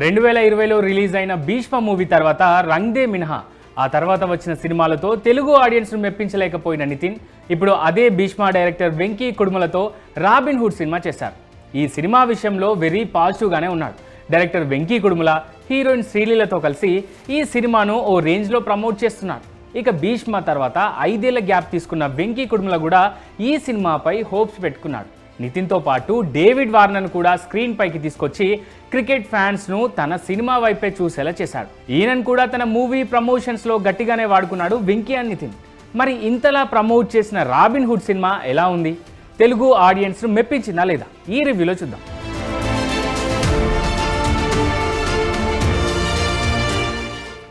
రెండు వేల ఇరవైలో రిలీజ్ అయిన భీష్మ మూవీ తర్వాత రంగ్దే మినహా. ఆ తర్వాత వచ్చిన సినిమాలతో తెలుగు ఆడియన్స్ను మెప్పించలేకపోయిన నితిన్. ఇప్పుడు అదే భీష్మ డైరెక్టర్ వెంకీ కుడుమలతో రాబిన్ హుడ్ సినిమా చేశారు. ఈ సినిమా విషయంలో వెరీ పాజిటివ్గానే ఉన్నాడు. డైరెక్టర్ వెంకీ కుడుమల హీరోయిన్ శ్రీలీలతో కలిసి ఈ సినిమాను ఓ రేంజ్లో ప్రమోట్ చేస్తున్నారు. ఇక భీష్మ తర్వాత ఐదేళ్ళ గ్యాప్ తీసుకున్న వెంకీ కుడుమల కూడా ఈ సినిమాపై హోప్స్ పెట్టుకున్నాడు. నితిన్తో పాటు డేవిడ్ వార్నర్ను కూడా స్క్రీన్ పైకి తీసుకొచ్చి క్రికెట్ ఫ్యాన్స్ను తన సినిమా వైపే చూసేలా చేశాడు. ఈయనను కూడా తన మూవీ ప్రమోషన్స్లో గట్టిగానే వాడుకున్నాడు వెంకీ అండ్ నితిన్. మరి ఇంతలా ప్రమోట్ చేసిన రాబిన్ హుడ్ సినిమా ఎలా ఉంది? తెలుగు ఆడియన్స్ను మెప్పించిందా లేదా? ఈ రివ్యూలో చూద్దాం.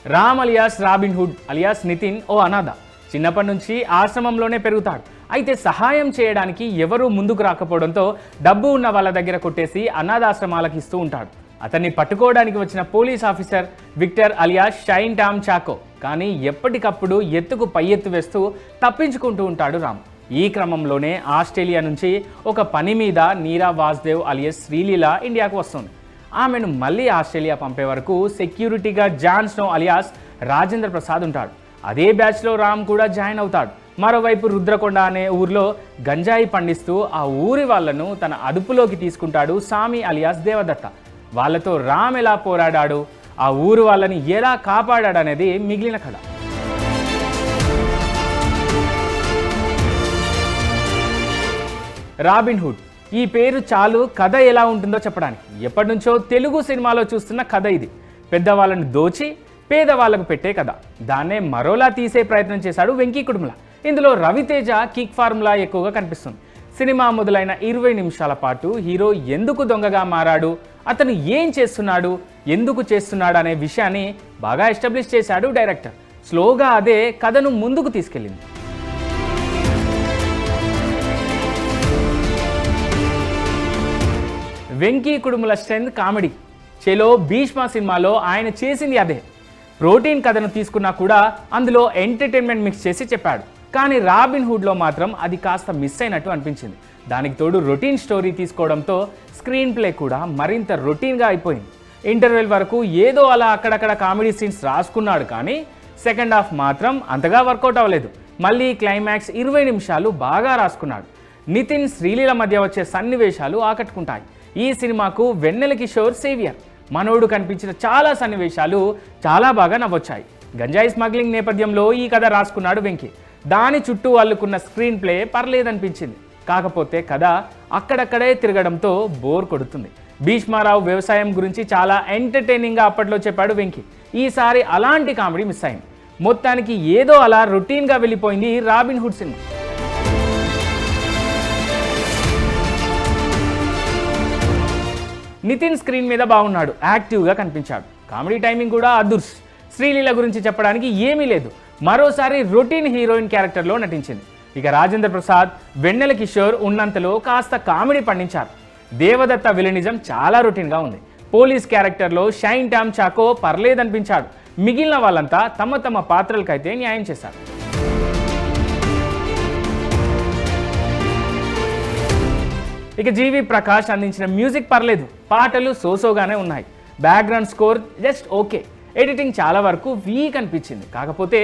Ram alias Robin Hood alias Nithin ఓ అనాథ. చిన్నప్పటి నుంచి ఆశ్రమంలోనే పెరుగుతాడు. అయితే సహాయం చేయడానికి ఎవరూ ముందుకు రాకపోవడంతో డబ్బు ఉన్న వాళ్ళ దగ్గర కొట్టేసి అనాథాశ్రమాలకు ఇస్తూ ఉంటాడు. అతన్ని పట్టుకోవడానికి వచ్చిన police officer Victor alias Shine Tom Chacko. కానీ ఎప్పటికప్పుడు ఎత్తుకు పై ఎత్తు వేస్తూ తప్పించుకుంటూ ఉంటాడు రామ్. ఈ క్రమంలోనే ఆస్ట్రేలియా నుంచి ఒక పని మీద నీరా వాసుదేవ్ అలియస్ శ్రీలీల ఇండియాకు వస్తుంది. ఆమెను మళ్ళీ ఆస్ట్రేలియా పంపే వరకు సెక్యూరిటీగా John Snow alias Rajendra Prasad ఉంటాడు. అదే బ్యాచ్లో రామ్ కూడా జాయిన్ అవుతాడు. మరోవైపు రుద్రకొండ అనే ఊర్లో గంజాయి పండిస్తూ ఆ ఊరి వాళ్ళను తన అదుపులోకి తీసుకుంటాడు సామి అలియాస్ దేవదత్త. వాళ్ళతో రామ్ ఎలా పోరాడాడు? ఆ ఊరు వాళ్ళని ఎలా కాపాడాడనేది మిగిలిన కథ. రాబిన్ హుడ్ ఈ పేరు చాలు కథ ఎలా ఉంటుందో చెప్పడానికి. ఎప్పటి నుంచో తెలుగు సినిమాలో చూస్తున్న కథ ఇది. పెద్దవాళ్ళని దోచి పేదవాళ్ళకు పెట్టే కథ. దాన్నే మరోలా తీసే ప్రయత్నం చేశాడు వెంకీ కుడుముల. ఇందులో రవితేజ కిక్ ఫార్ములా ఎక్కువగా కనిపిస్తుంది. సినిమా మొదలైన ఇరవై నిమిషాల పాటు హీరో ఎందుకు దొంగగా మారాడు? అతను ఏం చేస్తున్నాడు? ఎందుకు చేస్తున్నాడు అనే విషయాన్ని బాగా ఎస్టాబ్లిష్ చేశాడు డైరెక్టర్. స్లోగా అదే కథను ముందుకు తీసుకెళ్ళింది. Venky Kudumula strength comedy. చెలో భీష్మ సినిమాలో ఆయన చేసింది అదే. ప్రోటీన్ కథను తీసుకున్నా కూడా అందులో ఎంటర్టైన్మెంట్ మిక్స్ చేసి చెప్పాడు. కానీ రాబిన్ హుడ్లో మాత్రం అది కాస్త మిస్ అయినట్టు అనిపించింది. దానికి తోడు రొటీన్ స్టోరీ తీసుకోవడంతో స్క్రీన్ ప్లే కూడా మరింత రొటీన్గా అయిపోయింది. ఇంటర్వెల్ వరకు ఏదో అలా అక్కడక్కడ కామెడీ సీన్స్ రాసుకున్నాడు కానీ సెకండ్ హాఫ్ మాత్రం అంతగా వర్కౌట్ అవ్వలేదు. మళ్ళీ క్లైమాక్స్ ఇరవై నిమిషాలు బాగా రాసుకున్నాడు. నితిన్ శ్రీలీల మధ్య వచ్చే సన్నివేశాలు ఆకట్టుకుంటాయి. ఈ సినిమాకు వెన్నెల కిషోర్ సేవియర్. మనోడు కనిపించిన చాలా సన్నివేశాలు చాలా బాగా నవ్వొచ్చాయి. గంజాయి స్మగ్లింగ్ నేపథ్యంలో ఈ కథ రాసుకున్నాడు వెంకీ. దాని చుట్టూ అల్లుకున్న స్క్రీన్ ప్లే పర్లేదనిపించింది. కాకపోతే కథ అక్కడక్కడే తిరగడంతో బోర్ కొడుతుంది. భీష్మారావు వ్యవసాయం గురించి చాలా ఎంటర్టైనింగ్గా అప్పట్లో చెప్పాడు వెంకీ. ఈసారి అలాంటి కామెడీ మిస్ అయింది. మొత్తానికి ఏదో అలా రొటీన్గా వెళ్ళిపోయింది Robin Hood cinema. Nithin screen మీద బాగున్నాడు యాక్టివ్గా కనిపించాడు. కామెడీ టైమింగ్ కూడా అదుర్స్. శ్రీలీల గురించి చెప్పడానికి ఏమీ లేదు. మరోసారి రొటీన్ హీరోయిన్ క్యారెక్టర్లో నటించింది. ఇక రాజేంద్ర ప్రసాద్ వెన్నెల కిషోర్ ఉన్నంతలో కాస్త కామెడీ పండించారు. దేవదత్త విలనిజం చాలా రొటీన్గా ఉంది. పోలీస్ క్యారెక్టర్లో షైన్ టామ్ చాకో పర్లేదనిపించాడు. మిగిలిన వాళ్ళంతా తమ తమ పాత్రలకైతే న్యాయం చేశారు. ఇక జీవి ప్రకాష్ అందించిన మ్యూజిక్ పర్లేదు పాటలు సోసోగానే ఉన్నాయి. Background score just okay editing చాలా వరకు వీక్ అనిపించింది. కాకపోతే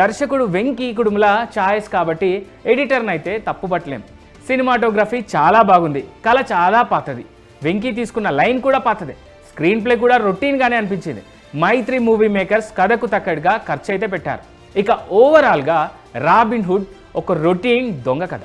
దర్శకుడు వెంకీ కుడుముల ఛాయిస్ కాబట్టి ఎడిటర్ని అయితే తప్పుపట్టలేం. సినిమాటోగ్రఫీ చాలా బాగుంది. కళ చాలా పాతది. వెంకీ తీసుకున్న లైన్ కూడా పాతదే. స్క్రీన్ ప్లే కూడా రొటీన్గానే అనిపించింది. మైత్రి మూవీ మేకర్స్ కథకు తగ్గట్టుగా ఖర్చు అయితే పెట్టారు. ఇక ఓవరాల్గా రాబిన్ హుడ్ ఒక రొటీన్ దొంగ కథ.